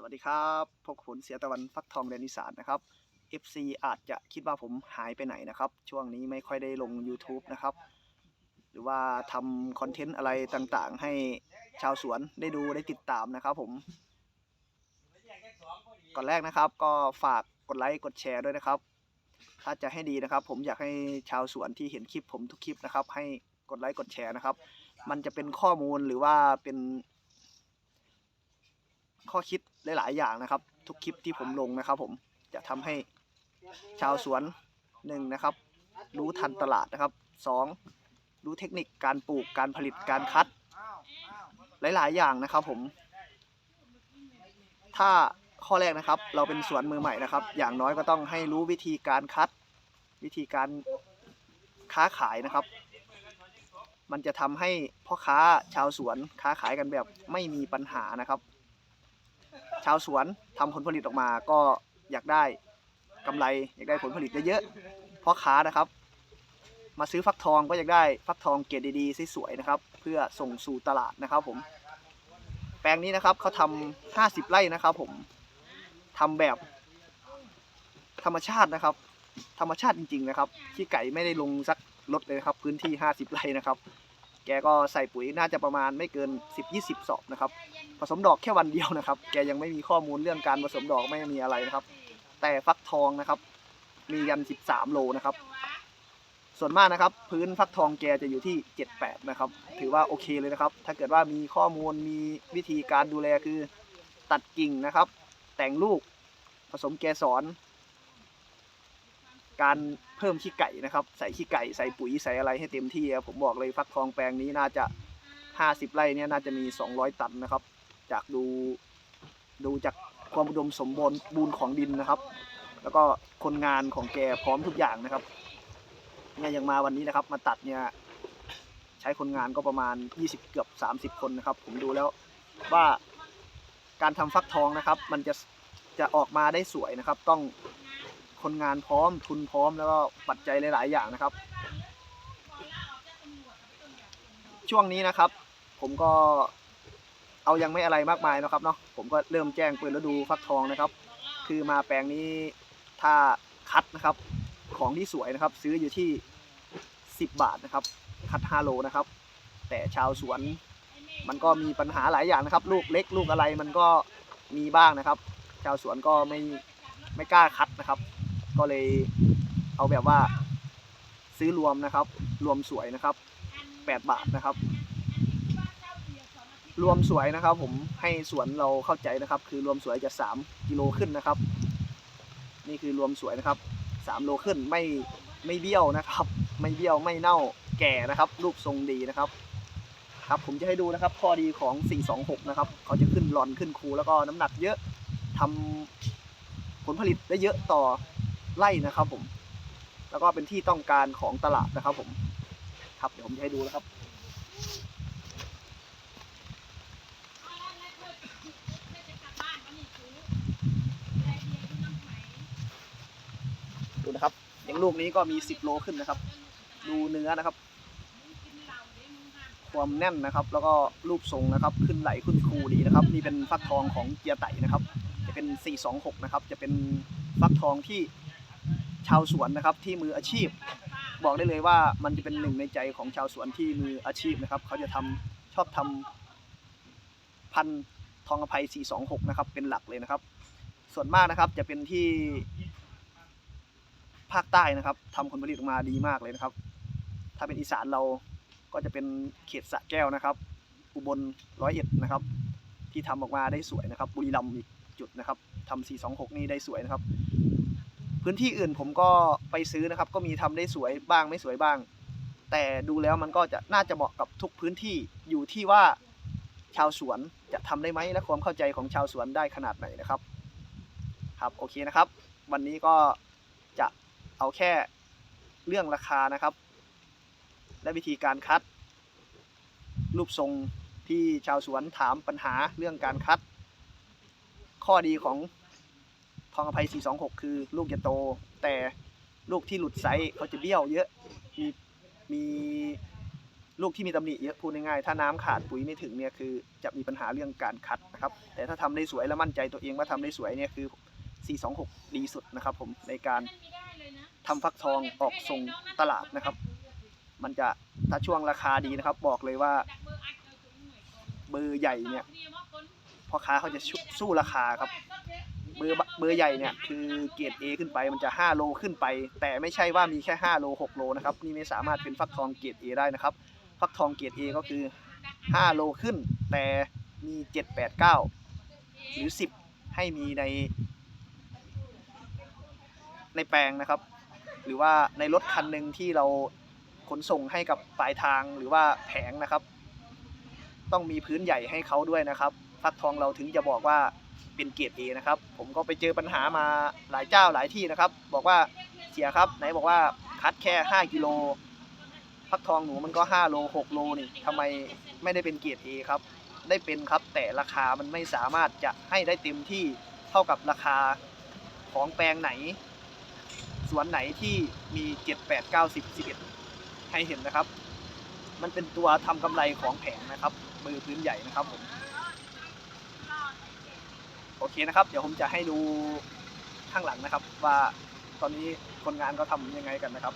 สวัสดีครับพกผมเสียตะวันฟักทองแดนอีสานนะครับ FC อาจจะคิดว่าผมหายไปไหนนะครับ ช่วงนี้ไม่ค่อยได้ลง YouTube นะครับ หรือว่าทำคอนเทนต์อะไรต่างๆ ให้ชาวสวนได้ดูได้ติดตามนะครับผม ก่อนแรกนะครับก็ฝากกดไลค์กดแชร์ด้วยนะครับ ถ้าจะให้ดีนะครับ ผมอยากให้ชาวสวนที่เห็นคลิปผมทุกคลิปนะครับ ให้กดไลค์กดแชร์นะครับ มันจะเป็นข้อมูลหรือว่าเป็น ข้อคิดหลาย ๆ อย่างนะครับ ทุกคลิปที่ผมลงนะครับ ผมจะทำให้ชาวสวนหนึ่งนะครับ รู้ทันตลาดนะครับสองรู้เทคนิคการปลูกการผลิตการคัด หลาย ๆ อย่างนะครับ ผม ถ้าข้อแรกนะครับ เราเป็นสวนมือใหม่นะครับ อย่างน้อยก็ต้องให้รู้วิธีการคัด วิธีการค้าขายนะครับ มันจะทำให้พ่อค้าชาวสวนค้าขายกันแบบไม่มีปัญหานะครับ ชาวสวนทำผลผลิตออกมา ก็อยากได้กำไร อยากได้ผลผลิตเยอะๆพ่อค้านะครับ มาซื้อฟักทองก็อยากได้ฟักทองเกรดดีๆสวยๆนะครับ เพื่อส่งสู่ตลาดนะครับผม แปลงนี้นะครับเขาทำห้าสิบไร่นะครับ ผมทำแบบธรรมชาตินะครับ ธรรมชาติจริง ๆ นะครับขี้ไก่ไม่ได้ลงสักลดเลยนะครับ พื้นที่ห้าสิบไร่นะครับ แกก็ใส่ปุ๋ยน่าจะประมาณไม่เกิน 10-20สอบนะครับ ผสมดอกแค่วันเดียวนะครับ แกยังไม่มีข้อมูลเรื่องการผสมดอกไม่มีอะไรนะครับ แต่ฟักทองนะครับ มีกัน 13 โลนะครับ ส่วนมากนะครับ พื้นฟักทองแกจะอยู่ที่ 78 นะครับ ถือว่าโอเคเลยนะครับ ถ้าเกิดว่ามีข้อมูลมีวิธีการดูแลคือตัดกิ่งนะครับ แต่งลูกผสมแกสอนการเพิ่มขี้ไก่นะครับ ใส่ขี้ไก่ใส่ปุ๋ยใส่อะไรให้เต็มที่ครับผมบอกเลยฟักทองแปลงนี้น่าจะ 50 ไร่เนี่ยน่าจะมี 200 ตันนะครับ จากดูดูจากความอุดมสมบูรณ์บูรณ์ของดินนะครับ แล้วก็คนงานของแกพร้อมทุกอย่างนะครับเนี่ยยังมาวันนี้นะครับ มาตัดเนี่ยใช้คนงานก็ประมาณ 20 เกือบ 30 คนนะครับ ผมดูแล้วว่าการทำฟักทองนะครับ มันจะจะออกมาได้สวยนะครับ ต้องคนงานพร้อมทุนพร้อมแล้วก็ปัจจัยหลาย ๆ อย่างนะครับ ช่วงนี้นะครับ ผมก็ เอายังไม่อะไรมากมายนะครับเนาะผมก็เริ่มแจ้งเปิดฤดูฟักทองนะครับ คือมาแปลงนี้ถ้าคัดนะครับของที่สวยนะครับ ซื้ออยู่ที่ 10 บาทนะครับ คัด5โลนะครับ แต่ชาวสวนมันก็มีปัญหาหลายอย่างนะครับ ลูกเล็กลูกอะไรมันก็มีบ้างนะครับ ชาวสวนก็ไม่ไม่กล้าคัดนะครับ ก็เลยเอาแบบว่าซื้อรวมนะครับ รวมสวยนะครับ 8 บาทนะครับ รวมสวยนะครับ ผมให้สวนเราเข้าใจนะครับ คือรวมสวยจะ3กิโลขึ้นนะครับ นี่คือรวมสวยนะครับ3โลขึ้นไม่ไม่เบี้ยวนะครับ ไม่เบี้ยวไม่เน่าแก่นะครับ รูปทรงดีนะครับครับผมจะให้ดูนะครับข้อดีของ 426 นะครับเขาจะขึ้นหลอนขึ้นคูแล้วก็น้ำหนักเยอะทำผลผลิตได้เยอะต่อไร่นะครับผม แล้วก็เป็นที่ต้องการของตลาดนะครับผม ครับเดี๋ยวผมจะให้ดูนะครับ ดูนะครับ อย่าง ลูกนี้ก็มี 10 โลขึ้นนะครับ ดูเนื้อนะครับ ความแน่นนะครับ แล้วก็รูปทรงนะครับ ขึ้นไหลขึ้นคูดีนะครับ นี่เป็นฟักทองของเจียไตนะครับ จะเป็น 426 นะครับ จะเป็นฟักทองที่ชาวสวนนะครับที่มืออาชีพ บอกได้เลยว่ามันจะเป็นหนึ่งในใจของชาวสวนที่มืออาชีพนะครับ เขาจะทำชอบทำพันธุ์ทองอภัย 426 นะครับ เป็นหลักเลยนะครับ ส่วนมากนะครับจะเป็นที่ ภาคใต้นะครับทำผลผลิตออกมาดีมากเลยนะครับ ถ้าเป็นอีสานเราก็จะเป็นเขตสะแก้วนะครับ อุบลร้อยเอ็ดนะครับ ที่ทำออกมาได้สวยนะครับ บุรีรัมย์อีกจุดนะครับทำ426นี่ได้สวยนะครับ พื้นที่อื่นผมก็ไปซื้อนะครับ ก็มีทำได้สวยบ้างไม่สวยบ้าง แต่ดูแล้วมันก็จะน่าจะเหมาะกับทุกพื้นที่อยู่ที่ว่าชาวสวนจะทำได้ไหมและความเข้าใจของชาวสวนได้ขนาดไหนนะครับ ครับโอเคนะครับ วันนี้ก็ เอาแค่เรื่องราคานะครับ และวิธีการคัด รูปทรงที่ชาวสวนถามปัญหาเรื่องการคัด ข้อดีของทองอภัย 426 คือลูกจะโต แต่ลูกที่หลุดไซส์เขาจะเบี้ยวเยอะมีมีลูกที่มีตำหนิเยอะพูดง่ายๆ ถ้าน้ำขาดปุ๋ยไม่ถึงเนี่ยคือจะมีปัญหาเรื่องการคัดนะครับ แต่ถ้าทำได้สวยและมั่นใจตัวเองว่าทำได้สวยเนี่ยคือ 426 ดีสุดนะครับผมในการ ทำฟักทองออกส่งตลาดนะครับ มันจะถ้าช่วงราคาดีนะครับ บอกเลยว่า เบอร์ใหญ่เนี่ยพ่อค้าเขาจะสู้ราคาครับ เบอร์เบอร์ใหญ่เนี่ยคือเกรด A ขึ้นไปมันจะ 5 โลขึ้นไป แต่ไม่ใช่ว่ามีแค่ 5 โล 6 โลนะครับนี่ไม่สามารถเป็นฟักทองเกรด A ได้นะครับ ฟักทองเกรด A ก็คือ 5 โลขึ้น แต่มี 7 8 9 หรือ 10 ให้มีใน ในแปลงนะครับ หรือว่าในรถคันหนึ่งที่เราขนส่งให้กับปลายทางหรือว่าแผงนะครับ ต้องมีพื้นใหญ่ให้เขาด้วยนะครับ ฟักทองเราถึงจะบอกว่าเป็นเกียรด A นะครับ ผมก็ไปเจอปัญหามาหลายเจ้าหลายที่นะครับ บอกว่าเสียครับ ไหนบอกว่าคัดแค่ 5กิโลฟักทองหนูมันก็ 5 โล 6 โลนี่ทำไมไม่ได้เป็นเกียรด A ครับ ได้เป็นครับแต่ราคามันไม่สามารถจะให้ได้เต็มที่เท่ากับราคาของแปลงไหน สวนไหนที่มี7 8 9 10 11ให้เห็นนะครับ มันเป็นตัวทำกำไรของแผงนะครับมือพื้นใหญ่นะครับผมโอเคนะครับ เดี๋ยวผมจะให้ดูข้างหลังนะครับ ว่าตอนนี้คนงานเขาทำยังไงกันนะครับ